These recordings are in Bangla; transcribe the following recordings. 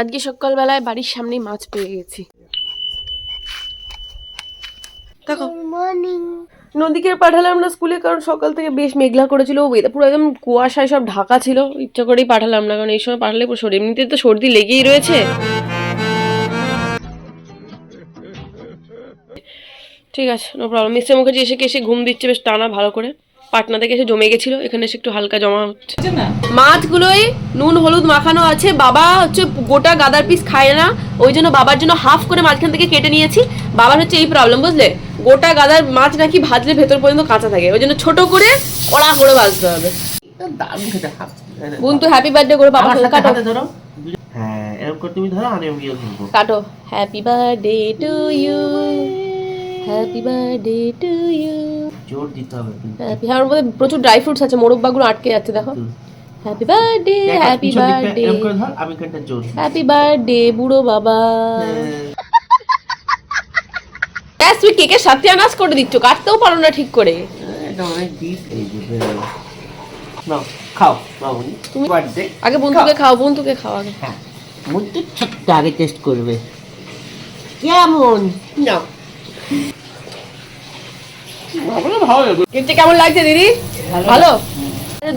আজকে সকালবেলায় বাড়ির সামনেই মাছ পেয়ে গেছি। দেখো। নদীকে পাঠালাম না স্কুলে কারণ সকাল থেকে বেশ মেঘলা করেছিল। weather পুরো একদম কুয়াশায় সব ঢাকা ছিল। ইচ্ছা করেই পাঠালাম না কারণ এই সময় পাঠালে পুরো সর্দি এমনিতে তো সর্দি লেগেই রয়েছে। ঠিক আছে নো প্রবলেম মিস্টার মুখার্জি এসে এসে ঘুম দিচ্ছে বেশ টানা ভালো করে। পাটনা থেকে এসে জমে গেছিল এখানে এসে একটু হালকা জমা হচ্ছে। মাছগুলোই নুন হলুদ মাখানো আছে বাবা হচ্ছে গোটা গাদার পিস খায় না ওই জন্য বাবার জন্য হাফ করে মাঝখান থেকে কেটে নিয়েছি। বাবার হচ্ছে এই প্রবলেম বুঝলে? গোটা গাদার মাছ নাকি ভাজলে ভেতর পর্যন্ত কাঁচা থাকে ওই জন্য ছোট করে কড়া করে ভাজতে হবে। বোন তো হ্যাপি বার্থডে করে বাবা কাটো। ধরো হ্যাঁ এরকম করে তুমি ধরো আমি কাটো। Happy birthday to you happy birthday to you জোর দিতে হবে। হ্যাপি হ্যাঁ ওর মধ্যে প্রচুর ড্রাই ফ্রুটস আছে মোরব্বাগুলো আটকে যাচ্ছে দেখো। হ্যাপি বার্থডে হ্যাপি বার্থডে আমি এখানটা জোর। হ্যাপি বার্থডে বুড়ো বাবা। হ্যাঁ। ব্যাস তুমি কেকের সাথে আনাজ করে দিচ্ছ কাটতেও পারো না ঠিক করে। এটা অনেক ডিপ এই যে বেরোলো। নাও খাও মামুনি তুমি বার্থডে আগে বন্ধুকে খাও। বন্ধুকে খাও আগে। হ্যাঁ। মুন্টু ছোট্ট আগে টেস্ট করবে। কেমন? নাও। কেকটা কেমন লাগছে দিদি? ভালো?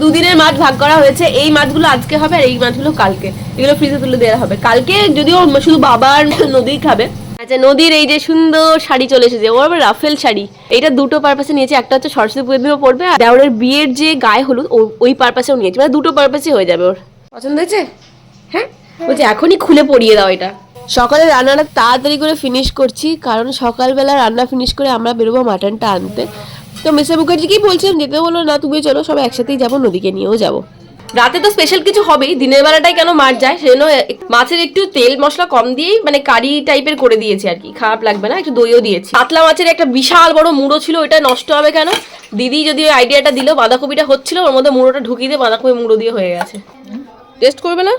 দুদিনের মাছ ভাগ করা হয়েছে। এই মাছগুলো আজকে হবে আর এই মাছগুলো কালকে। এগুলো ফ্রিজে তুলে দেওয়া হবে। কালকে যদিও শুধু বাবা আর নদী খাবে। আচ্ছা নদীর এই যে সুন্দর শাড়ি চলে এসেছে। ওর আবার রাফেল শাড়ি। এটা দুটো পারপাসে নিয়েছে। একটা হচ্ছে সরস্বতী পুজোর দিনও পড়বে আর দেওরের বিয়ের যে গায়ে হলুদ ওই পারপাসেও নিয়েছে। মানে দুটো পারপাসে হয়ে যাবে ওর। পছন্দ হয়েছে? হ্যাঁ। বলছে এখনই খুলে পরিয়ে দাও এটা। সকালে রান্নাটা তাড়াতাড়ি করে ফিনিশ করছি, কারণ সকালবেলা রান্না ফিনিশ করে আমরা বেরোবো মাটনটা আনতে। তো মিস্টার মুখার্জিকেই বলছিলাম যেতে বলো না তুমি চলো, সবাই একসাথেই যাব, নদীকে নিয়েও যাব। রাতে তো স্পেশাল কিছু হবেই, দিনের বেলাটাই কেন মার যায়, সেজন্য মাছের একটু তেল মশলা কম দিয়েই মানে কারি টাইপের করে দিয়েছি আর কি, খারাপ লাগবে না, একটু দইও দিয়েছি। কাতলা মাছের একটা বিশাল বড় মুড়ো ছিল ওটা নষ্ট হবে কেন? দিদি যদি ওই আইডিয়াটা দিল, বাঁধাকপিটা হচ্ছিল, ওর মধ্যে মুড়োটা ঢুকিয়ে দিয়ে বাঁধাকপি মুড়ো দিয়ে হয়ে গেছে। টেস্ট করবে না?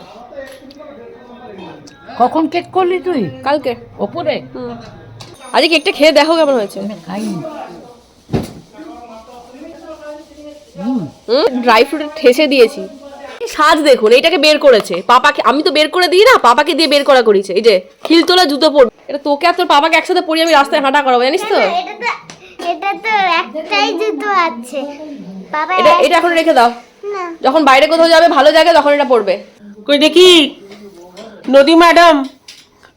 কখন কেক করলি তুই? কালকে। ওপরে? আজকে কেকটা খেয়ে দেখো কেমন হয়েছে। খাইনি। ড্রাই ফ্রুট ঠেসে দিয়েছি। সাজ দেখুন এইটাকে বের করেছে। পাপাকে আমি তো বের করে দিই না পাপাকে দিয়ে বের করা করেছে। এই যে হিল তোলা জুতো পরবে এটা তোকে আর তোর পাপাকে একসাথে পরিয়ে আমি রাস্তায় হাঁটা করাবো জানিস তো? এটা তো একটাই জুতো আছে। বাবা এটা এটা এখন রেখে দাও। যখন বাইরে কোথাও যাবে ভালো জায়গায় তখন এটা পড়বে কই দেখি। নদী ম্যাডাম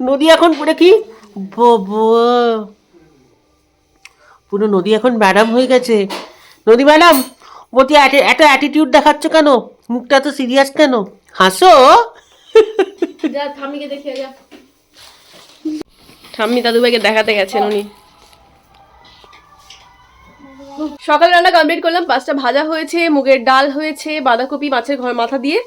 নদী এখন পুরো কি? বাবা। পুরো নদী এখন ম্যাডাম হয়ে গেছে। নদী ম্যাডাম বলছি এত- অ্যাটিটিউড দেখাচ্ছ কেন? মুখটা তো সিরিয়াস কেন? হাসো। যা ঠাম্মিকে দেখিয়ে যা। ঠাম্মি দাদু ভাইকে দেখাতে গেছেন উনি। সকালে রান্না কমপ্লিট করলাম পাঁচটা ভাজা হয়েছে মুগের ডাল হয়েছে বাঁধাকপি মাছের ঘর মাথা দিয়ে।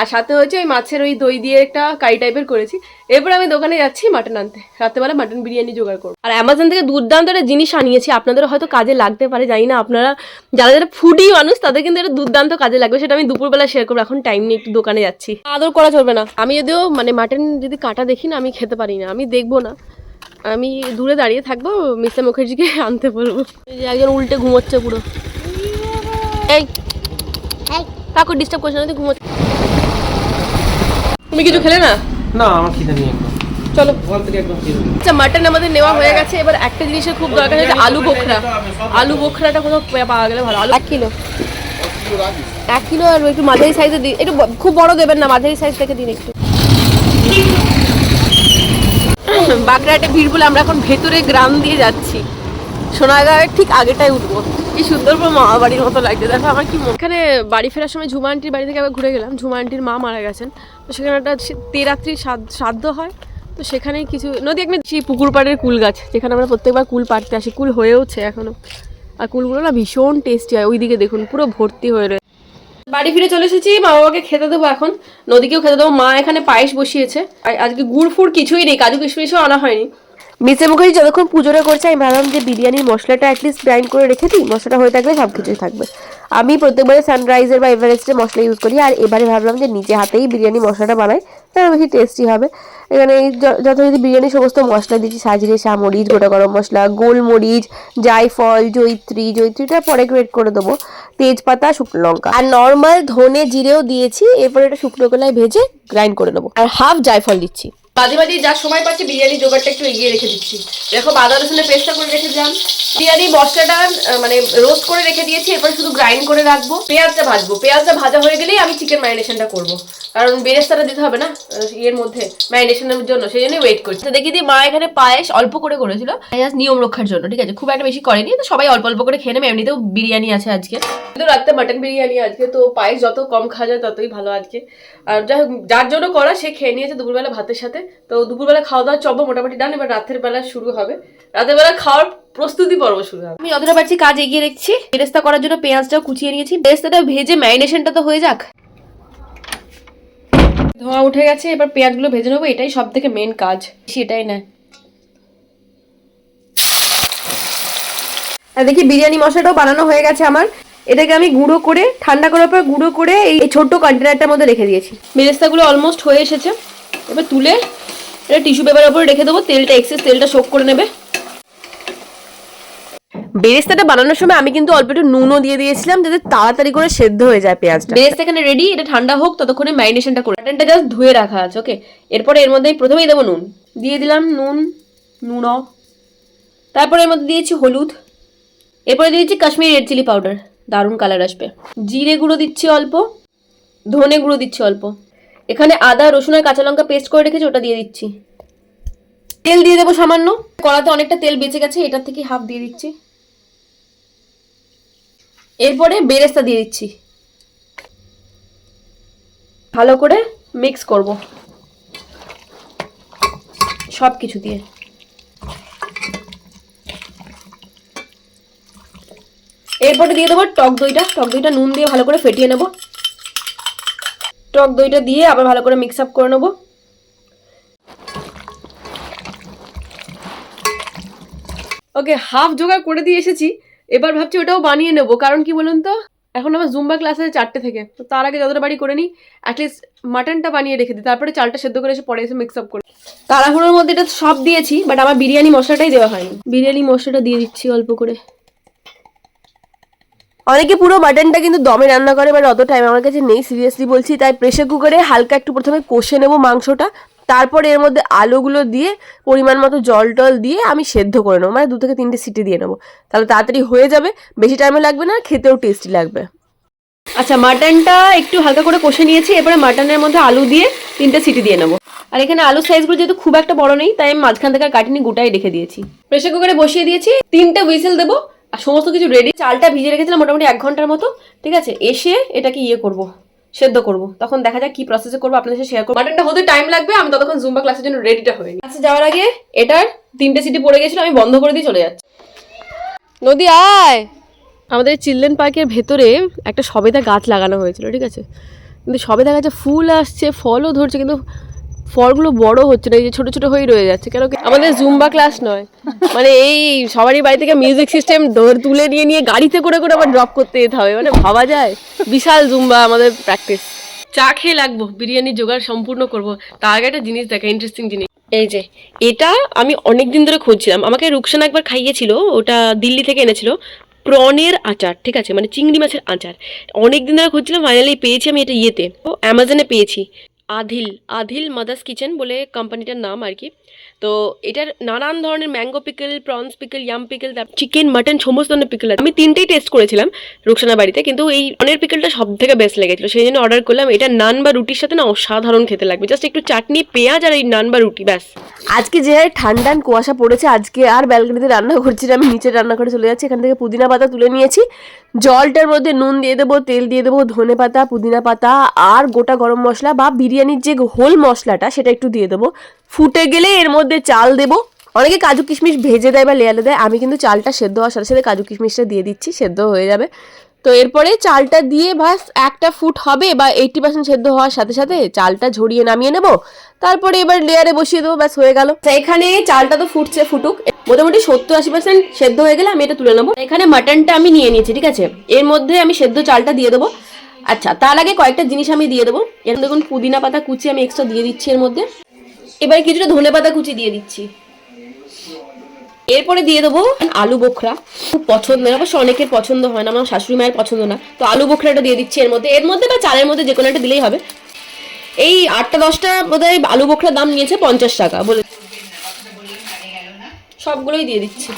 আর সাথে হয়েছে ওই মাছের ওই দই দিয়ে একটা কারি টাইপের করেছি। এরপর আমি দোকানে যাচ্ছি মাটন আনতে। রাত্রেবেলা মাটন বিরিয়ানি জোগাড় করব। আর অ্যামাজন থেকে দুর্দান্ত একটা জিনিস আনিয়েছি। আপনাদের হয়তো কাজে লাগতে পারে, জানি না। আপনারা, যারা যারা ফুডি মানুষ, তাদের কিন্তু এটা দুর্দান্ত কাজে লাগবে। সেটা আমি দুপুরবেলা শেয়ার করব। এখন টাইম নিয়ে একটু দোকানে যাচ্ছি। আদর করা চলবে না। আমি যদিও মানে মাটন যদি কাটা দেখি না, আমি খেতে পারি না। আমি দেখব না। আমি দূরে দাঁড়িয়ে থাকব, মিস্টার মুখার্জিকে আনতে বলব। যে একজন উল্টে ঘুমোচ্ছে পুরো। এই কাকু ডিস্টার্ব করছে না ঘুমোচ্ছে। তুমি কিছু খেলে না? না আমার খিদে নেই একদম চলো। থেকে একদম খিদে নেই। আচ্ছা মাটন আমাদের নেওয়া হয়ে গেছে। এবার একটা জিনিসের খুব দরকার হচ্ছে আলু বোখরা। আলু বোখরাটা কোথাও পাওয়া গেলে ভালো। আলু এক কিলো। এক কিলো আর একটু মাঝারি সাইজে দিন একটু খুব বড় দেবেন না মাঝারি সাইজ থেকে দিন একটু। বাগড়াটে ভিড় বলে আমরা এখন ভেতরে গ্রাম দিয়ে যাচ্ছি। সোনাগাঁয়ের ঠিক আগেটাই উঠবো। কি সুন্দর পুরো বাড়ির মতো লাগছে। দেখো আমার কি এখানে বাড়ি ফেরার সময় ঝুমা আন্টির বাড়ি থেকে আবার ঘুরে গেলাম। ঝুমা আন্টির মা মারা গেছেন। তো সেখানে একটা তেরাত্রির শ্রাদ্ধ- হয়। তো সেখানেই কিছু নদী একদম সেই পুকুর পাড়ের কুল গাছ, যেখানে আমরা প্রত্যেকবার কুল পাড়তে আসি। কুল হয়েওছে এখনও। আর কুলগুলো না ভীষণ টেস্টি হয়। ওইদিকে দেখুন, পুরো ভর্তি হয়ে রয়েছে বাড়ি ফিরে চলে এসেছি। মা বাবাকে খেতে দেবো এখন। নদীকেও খেতে দেবো। মা এখানে পায়েস বসিয়েছে। আজকে গুড় ফুড় কিছুই নেই। কাজু কিশমিশও আনা হয়নি। মিসে মুখার্জি যতক্ষণ পুজোটা করছে, আমি ভাবলাম যে বিরিয়ানির মশলাটা অ্যাটলিস্ট গ্রাইন্ড করে রেখে দিই, মশলাটা হয়ে থাকলে সব কিছুই থাকবে। আমি প্রত্যেকবারে সানরাইজের বা এভারেস্টের মশলা ইউজ করি, আর এবারে ভাবলাম যে নিজে হাতেই বিরিয়ানি মশলাটা বানাই, তাহলে বেশি টেস্টি হবে। এখানে যথারীতি বিরিয়ানির সমস্ত মশলা দিয়েছি সাজিরে মরিচ গোটা গরম মশলা, গোলমরিচ, জায়ফল, জৈত্রী, জৈত্রীটা পরে গ্রেট করে দেবো, তেজপাতা, শুকনো লঙ্কা। আর নর্মাল ধনে জিরেও দিয়েছি, এরপরে এটা শুকনো কলায় ভেজে গ্রাইন্ড করে নেব। আর হাফ জায়ফল দিচ্ছি। মাঝে মাঝে যা সময় পাচ্ছি, বিরিয়ানি জোগাড়টা একটু এগিয়ে রেখে দিচ্ছি। দেখো আদা রসুনের পেস্টটা করে রেখে দিলাম। বিরিয়ানি মশলাটা মানে রোস্ট করে রেখে দিয়েছি, এরপর শুধু গ্রাইন্ড করে রাখব। পেঁয়াজটা ভাজবো। পেঁয়াজটা ভাজা হয়ে গেলেই আমি চিকেন ম্যারিনেশনটা করব। কারণ বেরেস্তাটা দিতে হবে না ইয়ের মধ্যে ম্যারিনেশনের জন্য, সেই জন্যই ওয়েট করছি। তো দেখি মা এখানে পায়েস অল্প করে করেছিল। নিয়ম রক্ষার জন্য, ঠিক আছে? খুব একটা বেশি করেনি, তো সবাই অল্প অল্প করে খেয়ে নেবে, এমনিতেও বিরিয়ানি আছে আজকে। কিন্তু রাত্রে মাটন বিরিয়ানি আজকে, তো পায়েস যত কম খাওয়া যায়, ততই ভালো আজকে। আর যাই যার জন্য করা, সে খেয়ে নিয়েছে দুপুরবেলা ভাতের সাথে। তো দুপুরবেলা খাওয়া দাওয়া চব্ব মোটামুটি ডান এবার রাতের বেলা শুরু হবে। রাতের বেলা খাওয়ার প্রস্তুতি পর্ব শুরু হবে। আমি যতটা পারছি কাজ এগিয়ে রেখেছি। বেরেস্তা করার জন্য পেঁয়াজটাও কুচিয়ে নিয়েছি। বেরেস্তাটা ভেজে ম্যারিনেশনটা তো হয়ে যাক। ধোঁয়া উঠে গেছে এবার পেঁয়াজগুলো ভেজে নেব। এটাই সব থেকে মেন কাজ। সেটাই না। আর দেখি বিরিয়ানি মশলাটাও বানানো হয়ে গেছে আমার। এটাকে আমি গুঁড়ো করে ঠান্ডা করার পর গুঁড়ো করে এই এই ছোট্ট কন্টেনারটার মধ্যে রেখে দিয়েছি। বেরেস্তাগুলো অলমোস্ট হয়ে এসেছে। এবার তুলে এটা টিস্যু পেপারের উপরে রেখে দেবো তেলটা এক্সেস তেলটা শোক করে নেবে। বেরেস্তাটা বানানোর সময় আমি কিন্তু অল্প একটু নুনও দিয়ে দিয়েছিলাম যাতে তাড়াতাড়ি করে সেদ্ধ হয়ে যায় পেঁয়াজটা। বেরেস্তা এখানে রেডি এটা ঠান্ডা হোক ততক্ষণে ম্যারিনেশনটা করে মাটনটা জাস্ট ধুয়ে রাখা আছে ওকে এরপরে এর মধ্যে প্রথমেই দেবো নুন। দিয়ে দিলাম নুন নুনও। তারপরে এর মধ্যে দিয়েছি হলুদ। এরপরে দিয়েছি কাশ্মীরি রেড চিলি পাউডার দারুণ কালার আসবে। জিরে গুঁড়ো দিচ্ছি অল্প ধনে গুঁড়ো দিচ্ছি অল্প। এখানে আদা, রসুন আর কাঁচা লঙ্কা পেস্ট করে রেখেছি, ওটা দিয়ে দিচ্ছি। তেল দিয়ে দেবো সামান্য। কড়াতে অনেকটা তেল বেঁচে গেছে, এটার থেকে হাফ দিয়ে দিচ্ছি। এরপরে বেরেস্তা দিয়ে দিচ্ছি। ভালো করে মিক্স করব। সব কিছু দিয়ে। এরপরে দিয়ে দেবো টক দইটা। টক দইটা নুন দিয়ে ভালো করে ফেটিয়ে নেব। টক দইটা দিয়ে আবার ভালো করে মিক্স আপ করে নেব। ওকে হাফ জোগাড় করে দিয়ে এসেছি। এবার ভাবছি ওটাও বানিয়ে নেব। কারণ কি বলুন তো? এখন আমার জুম্বা ক্লাস আছে চারটে থেকে। তো তার আগে যতটা বাড়ি করে নিই অ্যাটলিস্ট মাটনটা বানিয়ে রেখে দিই। তারপরে চালটা সেদ্ধ করে এসে পরে এসে মিক্স আপ করে। তাড়াহুড়োর মধ্যে এটা সব দিয়েছি বাট আমার বিরিয়ানি মশলাটাই দেওয়া হয়নি। বিরিয়ানি মশলাটা দিয়ে দিচ্ছি অল্প করে। অনেকে পুরো মাটনটা কিন্তু দমে রান্না করে বাট অত টাইম আমার কাছে নেই সিরিয়াসলি বলছি। তাই প্রেশার কুকারে হালকা একটু প্রথমে কষে নেব মাংসটা, তারপরে এর মধ্যে আলুগুলো দিয়ে পরিমাণ মতো জল টল দিয়ে আমি সেদ্ধ করে নেব মানে দু থেকে তিনটে সিটি দিয়ে নেব। তাহলে তাড়াতাড়ি হয়ে যাবে, বেশি টাইমও লাগবে না, খেতেও টেস্টি লাগবে। আচ্ছা মাটনটা একটু হালকা করে কষে নিয়েছি এরপরে মাটনের মধ্যে আলু দিয়ে তিনটে সিটি দিয়ে নেব। আর এখানে আলু সাইজগুলো যেহেতু খুব একটা বড় নেই, তাই আমি মাঝখান থেকে কাটিনি, গোটাই রেখে দিয়েছি। প্রেশার কুকারে বসিয়ে দিয়েছি, তিনটে হুইসেল দেবো আর সমস্ত কিছু রেডি চালটা ভিজে রেখেছিলাম মোটামুটি এক ঘণ্টার মতো, ঠিক আছে? এসে এটাকে ইয়ে করব, সেদ্ধ করব। তখন দেখা যাক কি প্রসেসে করব, আপনাদের সাথে শেয়ার করব। মাটনটা হতে টাইম লাগবে, আমি ততক্ষণ জুম্বা ক্লাসের জন্য রেডিটা হয়ে আচ্ছা যাওয়ার আগে এটার তিনটে সিটি পড়ে গেছিল, আমি বন্ধ করে দিয়ে চলে যাচ্ছি। নদী, আয়! আমাদের চিলড্রেন পার্কের ভেতরে একটা সবেদা গাছ লাগানো হয়েছিল, ঠিক আছে? কিন্তু সবেদা গাছে ফুল আসছে, ফলও ধরছে, কিন্তু ফলগুলো বড় হচ্ছে না, এই যে ছোট ছোট হয়ে রয়ে যাচ্ছে। কেন আমাদের জুম্বা ক্লাস নয়। মানে এই সবারই বাড়ি থেকে মিউজিক সিস্টেম তুলে নিয়ে নিয়ে গাড়িতে করে করে আবার ড্রপ করতে যেতে হবে। মানে ভাবা যায়। বিশাল জুম্বা আমাদের প্র্যাকটিস চা খেয়ে লাগবো, বিরিয়ানি জোগাড় সম্পূর্ণ করব। তার আগে একটা জিনিস দেখা ইন্টারেস্টিং জিনিস। এই যে, এটা আমি অনেক দিন ধরে খুঁজছিলাম। আমাকে রুকসানা একবার খাইয়েছিল, ওটা দিল্লি থেকে এনেছিল। প্রনের আচার, ঠিক আছে? মানে চিংড়ি মাছের আচার। অনেক দিন ধরে খুঁজছিলাম ফাইনালি পেয়েছি আমি এটা ইয়েতে। ও অ্যামাজনে পেয়েছি। আধিল আধিল মাদার্স কিচেন বলে কোম্পানিটার নাম আর কি। তো এটার নানান ধরনের mango pickle prawns pickle yam pickle chicken mutton সমস্ত ধরনের পিকল আমি তিনটেই টেস্ট করেছিলাম রুকসানা বাড়িতে, কিন্তু এই অনের পিকলটা সব থেকে বেস্ট লেগেছিল। সেই জন্য অর্ডার করলাম। এটা নান বা রুটির সাথে না অসাধারণ খেতে লাগবে। জাস্ট একটু চাটনি, পেঁয়াজ আর এই নান বা রুটি, ব্যাস। আজকে যে হারে কুয়াশা পড়েছে, আজকে আর ব্যালকনিতে রান্না করছি আমি নিচে রান্না করে চলে যাচ্ছি। এখান থেকে পুদিনা পাতা তুলে নিয়েছি। জলটার মধ্যে নুন দিয়ে দেবো, তেল দিয়ে দেবো, ধনে পাতা, পুদিনা পাতা আর গোটা গরম মশলা বা বিরিয়ানির যে হোল মশলাটা, সেটা একটু দিয়ে দেবো। ফুটে গেলে এর মধ্যে চাল দেবো। অনেকে কাজু কিশমিশ ভেজে দেয় বা লেয়ালে দেয়। আমি কিন্তু চালটা সেদ্ধ হওয়ার সাথে সাথে কাজু কিশমিশটা দিয়ে দিচ্ছি, সেদ্ধ হয়ে যাবে। তো এরপরে চালটা দিয়ে বাস একটা ফুট হবে বা এইটটি পার্সেন্ট সেদ্ধ হওয়ার সাথে সাথে চালটা ঝরিয়ে নামিয়ে নেব। তারপরে এবার লেয়ারে বসিয়ে দেবো, ব্যাস হয়ে গেল। এখানে চালটা তো ফুটছে, ফুটুক। মোটামুটি সত্তর আশি পার্সেন্ট সেদ্ধ হয়ে গেলে আমি এটা তুলে নেব। এখানে মাটনটা আমি নিয়ে নিয়েছি, ঠিক আছে? এর মধ্যে আমি সেদ্ধ চালটা দিয়ে দেবো। আচ্ছা তার আগে কয়েকটা জিনিস আমি দিয়ে দেবো। এর দেখুন, পুদিনা পাতা কুচি আমি এক্সট্রা দিয়ে দিচ্ছি এর মধ্যে। এবার কিছুটা ধনে পাতা কুচি দিয়ে দিচ্ছি। এরপরে দিয়ে দেবো আলু বোখরা। খুব পছন্দ অবশ্য অনেকের পছন্দ হয় না, আমার শাশুড়ি মায়ের পছন্দ না। তো আলু বোখরাটা দিয়ে দিচ্ছি এর মধ্যে। এর মধ্যে বা চালের মধ্যে যে কোনো একটা দিলেই হবে। এই আটটা দশটা বোধহয় আলু বোখরা দাম নিয়েছে পঞ্চাশ টাকা বলে। সবগুলোই দিয়ে দিচ্ছি।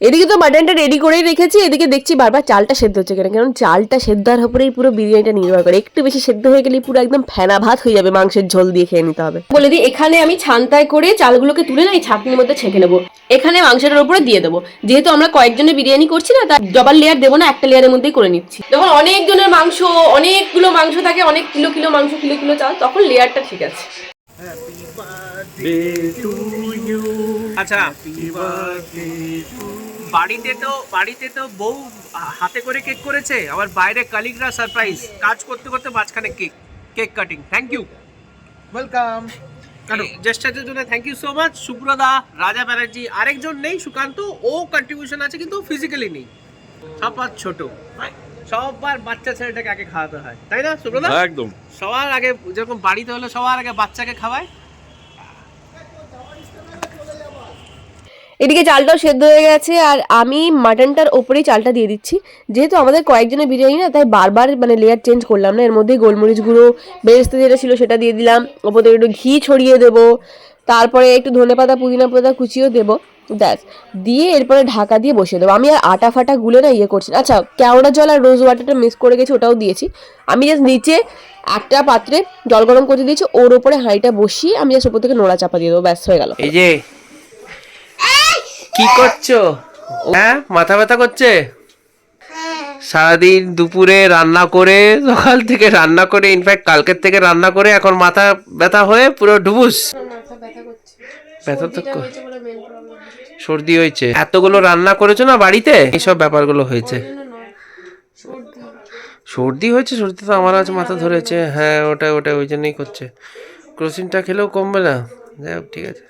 এদিকে তো মাটনটা রেডি করেই রেখেছি এদিকে দেখছি বারবার চালটা সেদ্ধ হচ্ছে কেন কারণ চালটা সেদ্ধার উপরেই পুরো বিরিয়ানিটা নির্ভর করে। একটু বেশি সেদ্ধ হয়ে গেলে পুরো একদম ফেনা ভাত হয়ে যাবে মাংসের ঝোল দিয়ে খেয়ে নিতে হবে। বলে দিই এখানে আমি ছান্তায় করে চালগুলোকে তুলে না এই ছাঁকনির মধ্যে ছেঁকে নেব। এখানে মাংসটার উপরে দিয়ে দেবো। যেহেতু আমরা কয়েকজনের বিরিয়ানি করছি না তার ডবল লেয়ার দেবো না একটা লেয়ারের মধ্যেই করে নিচ্ছি। যখন অনেকজনের মাংস অনেকগুলো মাংস থাকে অনেক কিলো কিলো মাংস কিলো কিলো চাল তখন লেয়ারটা ঠিক আছে। আচ্ছা। বাড়িতে তো বাড়িতে তো বউ হাতে করে কেক করেছে আবার বাইরে কালিগরা সারপ্রাইজ কাজ করতে করতে মাঝখানে cake cake cutting thank you welcome জেস্টারদের জন্য থ্যাংক ইউ সো মাচ সুব্রদা রাজা ব্যানার্জি আরেকজন নেই সুকান্ত। ও কন্ট্রিবিউশন আছে কিন্তু ফিজিক্যালি নেই। সবার ছোট। সবার বাচ্চা ছেলেটাকে আগে খাওয়াতে হয়। তাই না সুব্রদা একদম। সবার আগে যেরকম বাড়িতে হলে সবার আগে বাচ্চাকে খাওয়ায় এদিকে চালটাও সেদ্ধ হয়ে গেছে আর আমি মাটনটার ওপরেই চালটা দিয়ে দিচ্ছি। যেহেতু আমাদের কয়েকজনের বিরিয়ানি না, তাই বারবার মানে লেয়ার চেঞ্জ করলাম না। এর মধ্যেই গোলমরিচ গুঁড়ো, বেরেস্তা যেটা ছিল সেটা দিয়ে দিলাম। ওপর থেকে একটু ঘি ছড়িয়ে দেবো। তারপরে একটু ধনে পাতা, পুদিনা পাতা কুচিও দেবো। ব্যাস, দিয়ে এরপরে ঢাকা দিয়ে বসিয়ে দেবো। আমি আর আটা ফাটা গুলে না ইয়ে করছি আচ্ছা কেওড়া জল আর রোজ ওয়াটারটা মিক্স করে গেছি, ওটাও দিয়েছি। আমি জাস্ট নিচে একটা পাত্রে জল গরম করে দিয়েছি। ওর ওপরে হাঁড়িটা বসিয়ে আমি জাস্ট ওপর থেকে নোড়া চাপা দিয়ে দেবো। ব্যাস, হয়ে গেল। এই যে কি করছ? হ্যাঁ মাথা ব্যথা করছে? সারাদিন দুপুরে রান্না করে সকাল থেকে রান্না করে ইনফ্যাক্ট কালকের থেকে রান্না করে এখন মাথা ব্যথা হয়ে পুরো ডুবুস। ব্যথা তো সর্দি হয়েছে। এতগুলো রান্না করেছ না বাড়িতে? এইসব ব্যাপারগুলো হয়েছে। সর্দি হয়েছে সর্দি তো আমার আজ মাথা ধরেছে। হ্যাঁ ওটা ওটা ওই জন্যই করছে। ক্রোসিনটা খেলেও কমবে না। যাই হোক ঠিক আছে।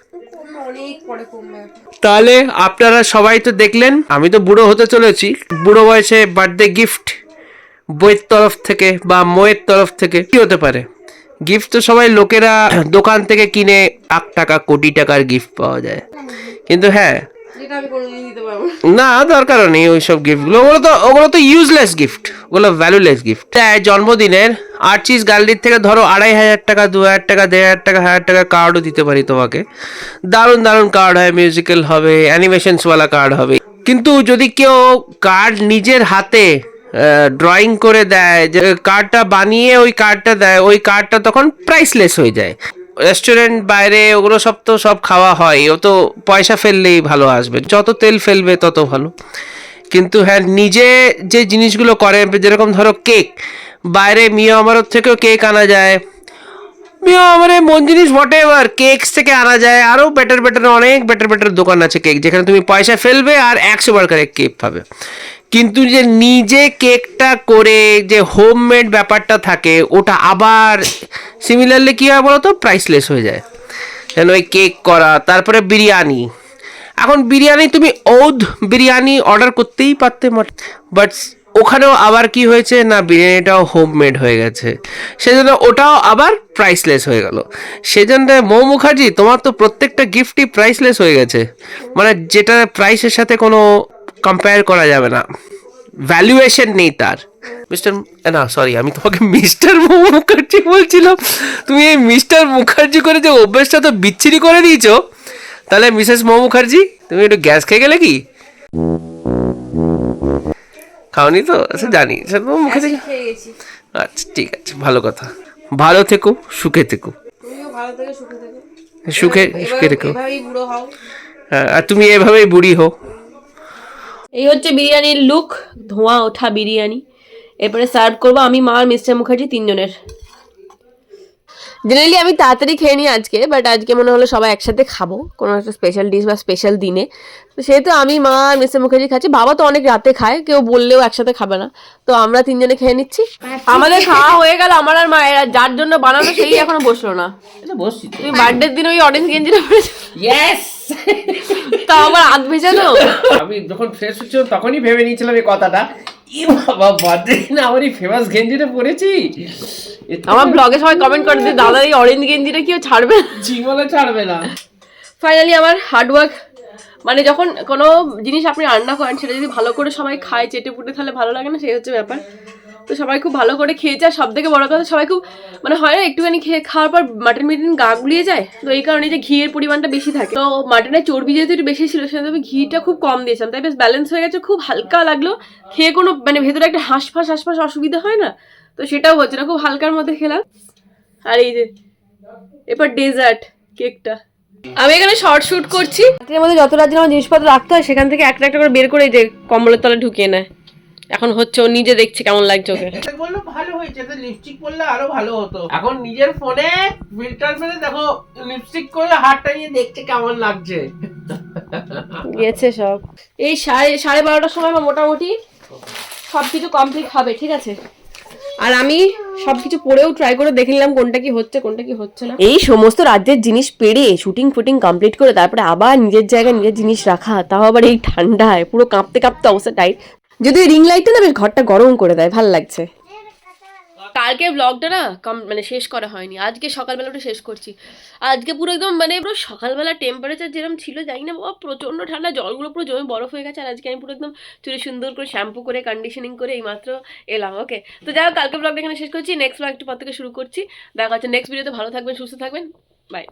তাহলে আপনারা সবাই তো দেখলেন, আমি তো বুড়ো হতে চলেছি। বুড়ো বয়সে বার্থডে গিফট বইয়ের তরফ থেকে বা মোয়ের তরফ থেকে কি হতে পারে? গিফট তো সবাই লোকেরা দোকান থেকে কিনে এক টাকা, কোটি টাকার গিফট পাওয়া যায়। কিন্তু হ্যাঁ না। দরকার নেই ওইসব গিফটগুলো ওগুলো তো ওগুলো তো ইউজলেস গিফট ওগুলো ভ্যালুলেস গিফট জন্মদিনের আর্চিস গ্যালারির থেকে ধরো আড়াই হাজার টাকা, দু হাজার টাকা, দেড় হাজার টাকা হাজার টাকা কার্ডও দিতে পারি তোমাকে। দারুণ দারুণ কার্ড হয় মিউজিক্যাল হবে অ্যানিমেশনসওয়ালা কার্ড হবে। কিন্তু যদি কেউ কার্ড নিজের হাতে ড্রয়িং করে দেয়, যে কার্ডটা বানিয়ে ওই কার্ডটা দেয়, ওই কার্ডটা তখন প্রাইসলেস হয়ে যায়। রেস্টুরেন্ট বাইরে, ওগুলো সব তো সব খাওয়া হয়। ও তো পয়সা ফেললেই ভালো আসবে। যত তেল ফেলবে তত ভালো। কিন্তু হ্যাঁ নিজে যে জিনিসগুলো করে, যেরকম ধরো কেক, বাইরে মিয়া আমারত থেকেও কেক আনা যায়। মিয়া আমার মন জিনিস বটে এবার কেকস থেকে আনা যায়। আরও বেটার বেটার অনেক বেটার বেটার দোকান আছে কেক যেখানে তুমি পয়সা ফেলবে আর একশো বার করে কেক পাবে। কিন্তু যে নিজে কেকটা করে যে হোমমেড ব্যাপারটা থাকে, ওটা আবার সিমিলারলি কী হয় বলো তো প্রাইসলেস হয়ে যায়। যেন ওই কেক করা, তারপরে বিরিয়ানি। এখন বিরিয়ানি তুমি ঔধ বিরিয়ানি অর্ডার করতেই পারতে বাট ওখানেও আবার কি হয়েছে? না, বিরিয়ানিটাও হোমমেড হয়ে গেছে। সেজন্য ওটাও আবার প্রাইসলেস হয়ে গেল। সেজন্য মৌ মুখার্জি, তোমার তো প্রত্যেকটা গিফটই প্রাইসলেস হয়ে গেছে। মানে যেটা প্রাইসের সাথে কোনো কম্পেয়ার করা যাবে না। ভ্যালুয়েশন নেই তার। মিস্টার না সরি আমি তোমাকে মিস্টার মুখার্জি বলছিলাম। তুমি এই মিস্টার মুখার্জি করে যে অভ্যেসটা তো বিচ্ছিরি করে দিয়েছ তাহলে মিসেস মৌ মুখার্জি তুমি একটু গ্যাস খেয়ে গেলে কি? খাওনি তো? আচ্ছা জানি। মুখার্জি আচ্ছা ঠিক আছে ভালো কথা। ভালো থেকো সুখে থেকো। সুখে সুখে থেকো। হ্যাঁ আর তুমি এভাবেই বুড়ি হো এই হচ্ছে বিরিয়ানির লুক ধোঁয়া, ওঠা বিরিয়ানি। এরপরে সার্ভ করব আমি, মা আর মিস্টার মুখার্জি তিনজনের। জেনারেলি আমি তাড়াতাড়ি খেয়ে নিই আজকে বাট আজকে মনে হলো সবাই একসাথে খাব, কোনো একটা স্পেশাল ডিশ বা স্পেশাল দিনে। তো সেহেতু আমি মা আর মিস্টার মুখার্জি খাচ্ছি। বাবা তো অনেক রাতে খায় কেউ বললেও একসাথে খাবে না। তো আমরা তিনজনে খেয়ে নিচ্ছি। আমাদের খাওয়া হয়ে গেল আমার আর মায়ের যার জন্য বানানো সেই এখনও বসল না। তুমি বার্থডের দিন ওই অরেঞ্জ গেঞ্জিটা ইয়েস তা আমার হাত ভেজানো আমি যখন ফ্রেশ হচ্ছিলাম তখনই ভেবে নিয়েছিলাম এই কথাটা। ই বাবা বার্থডে না আমার এই ফেমাস গেঞ্জিটা পরেছি? আমার ব্লগে সবাই কমেন্ট করে যে দাদা এই অরেঞ্জ গেঞ্জিটা কেউ ছাড়বে জীবনে ছাড়বে না। ফাইনালি আমার হার্ডওয়ার্ক মানে যখন কোনো জিনিস আপনি রান্না করেন, সেটা যদি ভালো করে সবাই খায়, চেটে পুটে, তাহলে ভালো লাগে না? সেই হচ্ছে ব্যাপার। তো সবাই খুব ভালো করে খেয়েছে, আর সব থেকে বড় কথা, সবাই খুব মানে হয় না, একটুখানি খেয়ে খাওয়ার পর মাটন মিটন গা গুলিয়ে যায়? তো এই কারণে যে ঘিয়ের পরিমাণটা বেশি থাকে। তো মাটনের চর্বি যেহেতু একটু বেশি ছিল সেজন্য আমি ঘিটা খুব কম দিয়েছিলাম। তাই বেশ ব্যালেন্স হয়ে গেছে, খুব হালকা লাগল। খেয়ে কোনো মানে ভেতরে একটা হাঁসফাঁস হাঁসফাঁস অসুবিধা হয় না? তো সেটাও হচ্ছে না, খুব হালকার মধ্যে খেলাম। আর এই যে এবার ডেজার্ট কেকটা আমি এখানে শর্ট শুট করছি। রাত্রের মধ্যে যত রাজ্যের আমার জিনিসপত্র রাখতে হয় সেখান থেকে একটা একটা করে বের করে এই যে কম্বলের তলে ঢুকিয়ে নেয়। এখন হচ্ছে ও নিজে দেখছে কেমন লাগছে ওকে। বলল ভালো হয়েছে তো লিপস্টিক পরলে আরও ভালো হতো। এখন নিজের ফোনে ফিল্টার মেরে দেখো লিপস্টিক করে হাতটা নিয়ে দেখছে কেমন লাগছে। গেছে সব। এই সাড়ে সাড়ে বারোটার সময় আমার মোটামুটি সব কিছু কমপ্লিট হবে ঠিক আছে? আর আমি সবকিছু পরেও ট্রাই করে দেখে নিলাম কোনটা কি হচ্ছে, কোনটা কি হচ্ছে না। এই সমস্ত রাজ্যের জিনিস পেরে শুটিং ফুটিং কমপ্লিট করে তারপরে আবার নিজের জায়গায় নিজের জিনিস রাখা, তাও আবার এই ঠান্ডায়, পুরো কাঁপতে কাঁপতে অবস্থা টাইট যদি রিং লাইটটা না বেশ ঘরটা গরম করে দেয়, ভালো লাগছে। কালকে ব্লগটা না কম মানে শেষ করা হয়নি। আজকে সকালবেলা ওটা শেষ করছি। আজকে পুরো একদম মানে পুরো সকালবেলা টেম্পারেচার যেরকম ছিল, জানি না বাবা, প্রচণ্ড ঠান্ডা, জলগুলো পুরো জমে বরফ হয়ে গেছে, আর আজকে আমি পুরো একদম চুলে সুন্দর করে শ্যাম্পু করে কন্ডিশনিং করে এইমাত্র এলাম ওকে তো যাই হোক, কালকে ব্লগটা এখানে শেষ করছি। নেক্সট ব্লগ একটু পর থেকে শুরু করছি। দেখা হচ্ছে নেক্সট ভিডিওতে ভালো থাকবেন, সুস্থ থাকবেন বাই